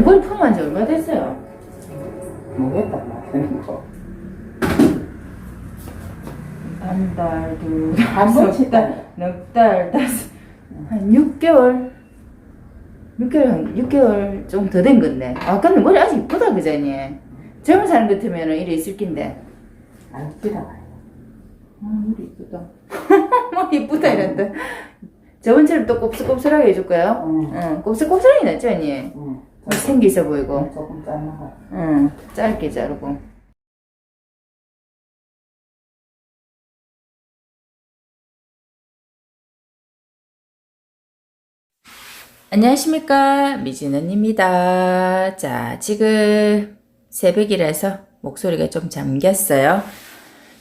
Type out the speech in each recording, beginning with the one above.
머리 펌한 지 얼마 됐어요? 모르겠다 나는 거. 한 달, 두 한 달, 석 달, 넉 달, 다섯, 한 6개월? 6개월, 한 6개월 좀 더 된 건데. 아, 근데 머리 아직 이쁘다, 그자니? 젊은 사람 같으면 이래 있을 낀데. 안 기다려. 아, 머리 이쁘다. 머리 이쁘다, 이랬다. 저번처럼 또 곱슬곱슬하게 해줄까요? 응. 응, 곱슬곱슬하게 낫지, 언니? 응. 어, 생기 있어 보이고. 조금 잘라가. 응, 짧게 자르고. 안녕하십니까. 미진언입니다. 자, 지금 새벽이라서 목소리가 좀 잠겼어요.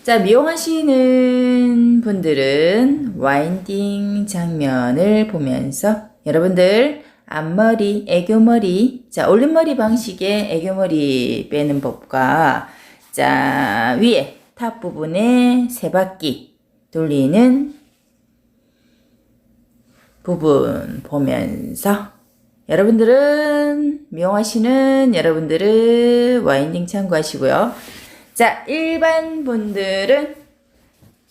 자, 미용하시는 분들은 와인딩 장면을 보면서 여러분들 앞머리, 애교머리, 자, 올림머리 방식의 애교머리 빼는 법과 자, 위에 탑 부분에 세 바퀴 돌리는 부분 보면서 여러분들은 미용하시는 여러분들은 와인딩 참고하시고요. 자, 일반 분들은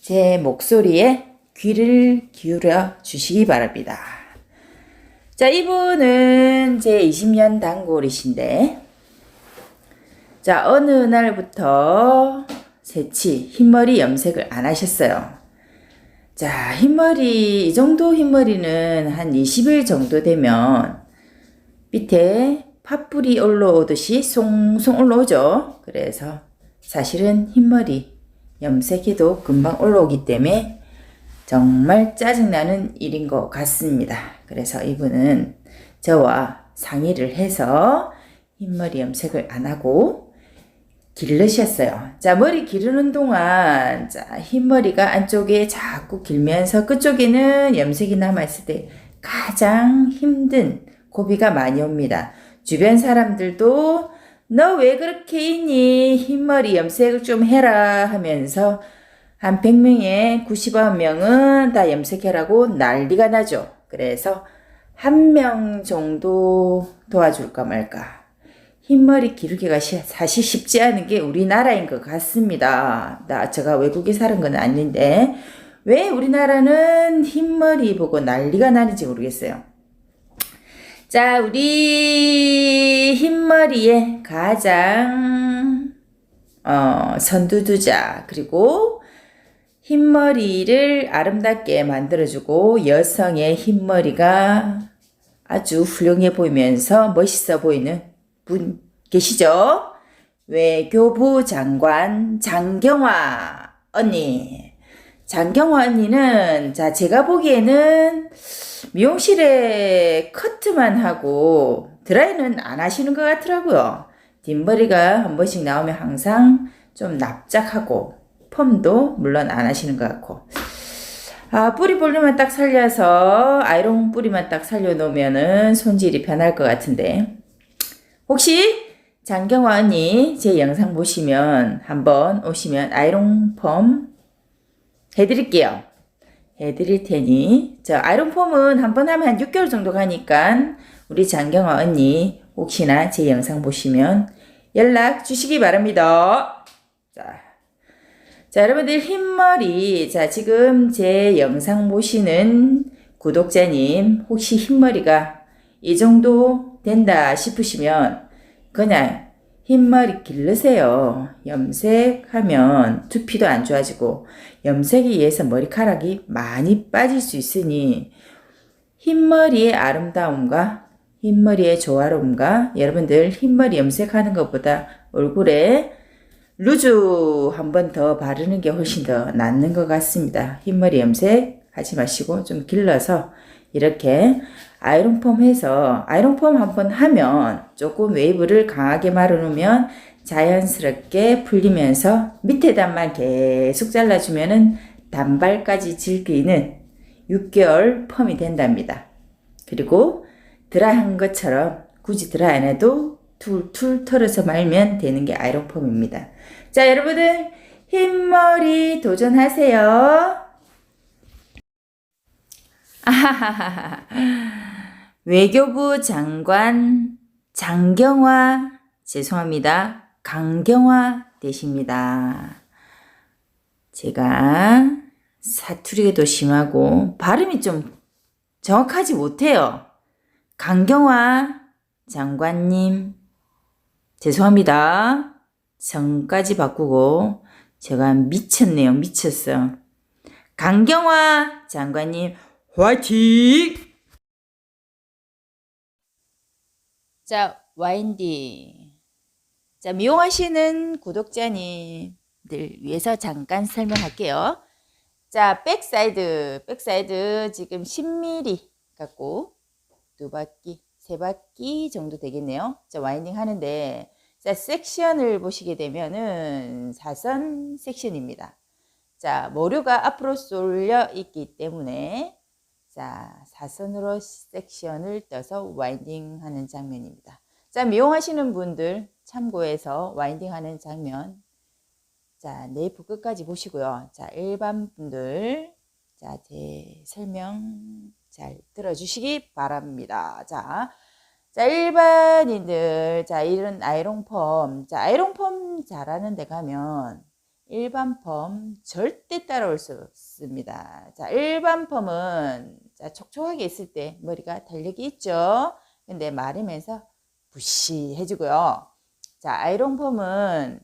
제 목소리에 귀를 기울여 주시기 바랍니다. 자, 이분은 제 20년 단골이신데, 자, 어느 날부터 새치, 흰머리 염색을 안 하셨어요. 자, 흰머리, 이 정도 흰머리는 한 20일 정도 되면 밑에 팥불이 올라오듯이 송송 올라오죠. 그래서 사실은 흰머리 염색해도 금방 올라오기 때문에 정말 짜증나는 일인 것 같습니다. 그래서 이분은 저와 상의를 해서 흰머리 염색을 안 하고 기르셨어요. 자, 머리 기르는 동안, 자, 흰머리가 안쪽에 자꾸 길면서 끝쪽에는 염색이 남아있을 때 가장 힘든 고비가 많이 옵니다. 주변 사람들도 너 왜 그렇게 있니? 흰머리 염색을 좀 해라 하면서 한 100명에 99명은 다 염색해라고 난리가 나죠. 그래서 한 명 정도 도와줄까 말까. 흰머리 기르기가 시- 사실 쉽지 않은 게 우리나라인 것 같습니다. 나, 제가 외국에 사는 건 아닌데, 왜 우리나라는 흰머리 보고 난리가 나는지 모르겠어요. 자, 우리 흰머리의 가장, 어, 선두두자, 그리고 흰머리를 아름답게 만들어주고 여성의 흰머리가 아주 훌륭해 보이면서 멋있어 보이는 분 계시죠? 외교부 장관 장경화 언니. 장경화 언니는 자 제가 보기에는 미용실에 커트만 하고 드라이는 안 하시는 것 같더라고요. 뒷머리가 한 번씩 나오면 항상 좀 납작하고 펌도 물론 안 하시는 것 같고 아 뿌리 볼륨만 딱 살려서 아이롱 뿌리만 딱 살려놓으면은 손질이 편할 것 같은데 혹시 장경화 언니 제 영상 보시면 한번 오시면 아이롱 펌 해드릴게요. 해드릴 테니 저 아이롱 펌은 한 번 하면 한 6개월 정도 가니까 우리 장경화 언니 혹시나 제 영상 보시면 연락 주시기 바랍니다. 자, 자 여러분들 흰머리 자 지금 제 영상 보시는 구독자님 혹시 흰머리가 이 정도 된다 싶으시면 그냥 흰머리 기르세요. 염색하면 두피도 안 좋아지고 염색에 의해서 머리카락이 많이 빠질 수 있으니 흰머리의 아름다움과 흰머리의 조화로움과 여러분들 흰머리 염색하는 것보다 얼굴에 루즈 한 번 더 바르는 게 훨씬 더 낫는 것 같습니다. 흰머리 염색 하지 마시고 좀 길러서 이렇게 아이롱 펌 해서 아이롱 펌 한 번 하면 조금 웨이브를 강하게 말아놓으면 자연스럽게 풀리면서 밑에 단만 계속 잘라주면은 단발까지 즐기는 6개월 펌이 된답니다. 그리고 드라이한 것처럼 굳이 드라이 안 해도 툴툴 털어서 말면 되는 게 아이롱 펌입니다. 자, 여러분들 흰머리 도전하세요. 아하하하. 외교부 장관 장경화 죄송합니다. 강경화 되십니다. 제가 사투리가 심하고 발음이 좀 정확하지 못해요. 강경화 장관님 죄송합니다. 성까지 바꾸고 제가 미쳤네요. 미쳤어. 강경화 장관님 화이팅! 자, 와인디. 자, 미용하시는 구독자님들 위해서 잠깐 설명할게요. 자, 백사이드, 백사이드 지금 10mm 갖고 두 바퀴, 세 바퀴 정도 되겠네요. 자, 와인딩 하는데, 자, 섹션을 보시게 되면은 사선 섹션입니다. 자, 모류가 앞으로 쏠려 있기 때문에, 자, 사선으로 섹션을 떠서 와인딩 하는 장면입니다. 자, 미용하시는 분들 참고해서 와인딩 하는 장면, 자, 네이프 끝까지 보시고요. 자, 일반 분들, 자, 제 설명 잘 들어주시기 바랍니다. 자, 자, 일반인들, 자, 이런 아이롱 펌, 자, 아이롱 펌 잘하는 데 가면 일반 펌 절대 따라올 수 없습니다. 자, 일반 펌은 자, 촉촉하게 있을 때 머리가 탄력이 있죠. 근데 마르면서 부시해지고요. 자, 아이롱 펌은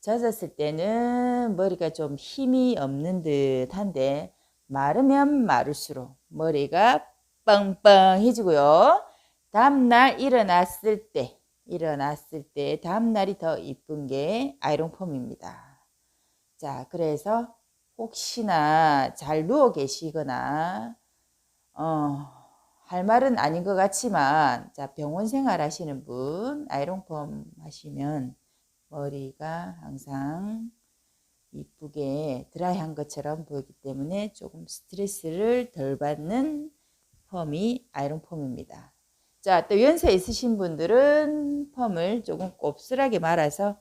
젖었을 때는 머리가 좀 힘이 없는 듯한데 마르면 마를수록 머리가 빵빵해지고요. 다음날 일어났을 때, 일어났을 때 다음날이 더 이쁜 게 아이롱 펌입니다. 자, 그래서 혹시나 잘 누워 계시거나, 어, 할 말은 아닌 것 같지만, 자, 병원 생활 하시는 분, 아이롱 펌 하시면 머리가 항상 이쁘게 드라이한 것처럼 보이기 때문에 조금 스트레스를 덜 받는 펌이 아이롱 펌입니다. 자, 또 연세 있으신 분들은 펌을 조금 곱슬하게 말아서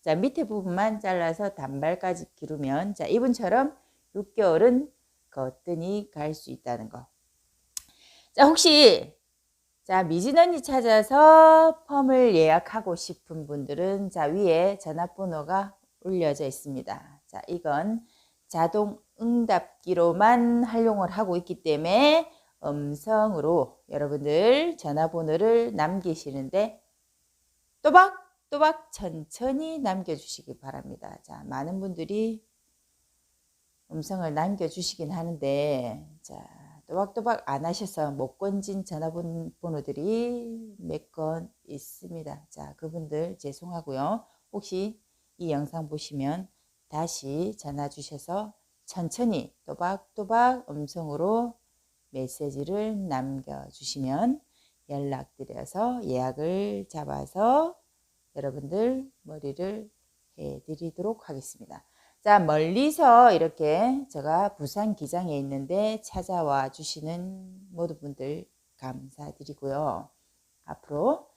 자, 밑에 부분만 잘라서 단발까지 기르면 자, 이분처럼 6개월은 거뜬히 갈 수 있다는 거. 자, 혹시 자, 미진 언니 찾아서 펌을 예약하고 싶은 분들은 자, 위에 전화번호가 올려져 있습니다. 자, 이건 자동 응답기로만 활용을 하고 있기 때문에 음성으로 여러분들 전화번호를 남기시는데 또박 또박 천천히 남겨주시기 바랍니다. 자, 많은 분들이 음성을 남겨주시긴 하는데, 자, 또박또박 안 하셔서 못 건진 전화번호들이 몇 건 있습니다. 자, 그분들 죄송하고요. 혹시 이 영상 보시면 다시 전화 주셔서 천천히 또박또박 음성으로 메시지를 남겨주시면 연락드려서 예약을 잡아서 여러분들 머리를 해드리도록 하겠습니다. 자, 멀리서 이렇게 제가 부산 기장에 있는데 찾아와 주시는 모든 분들 감사드리고요. 앞으로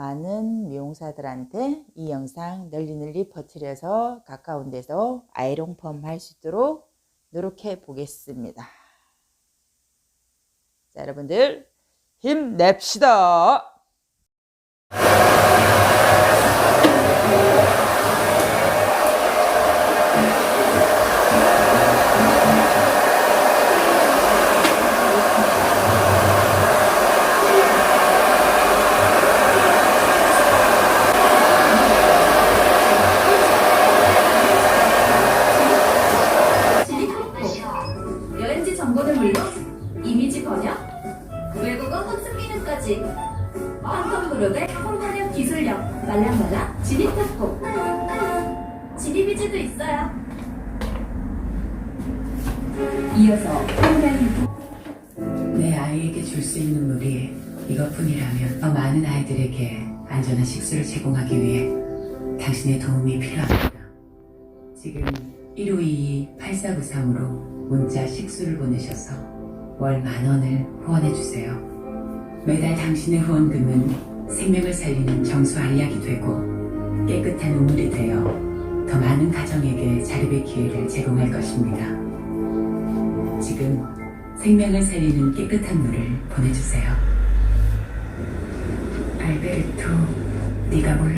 많은 미용사들한테 이 영상 널리 널리 퍼뜨려서 가까운 데서 아이롱펌 할 수 있도록 노력해 보겠습니다. 자, 여러분들 힘냅시다. 내 아이에게 줄 수 있는 물이 이것뿐이라면 더 많은 아이들에게 안전한 식수를 제공하기 위해 당신의 도움이 필요합니다. 지금 1522-8493으로 문자 식수를 보내셔서 월 만 원을 후원해 주세요. 매달 당신의 후원금은 생명을 살리는 정수 알약이 되고 깨끗한 우물이 되어 더 많은 가정에게 자립의 기회를 제공할 것입니다. 지금 생명을 살리는 깨끗한 물을 보내주세요. 알베르토, 네가 몰라.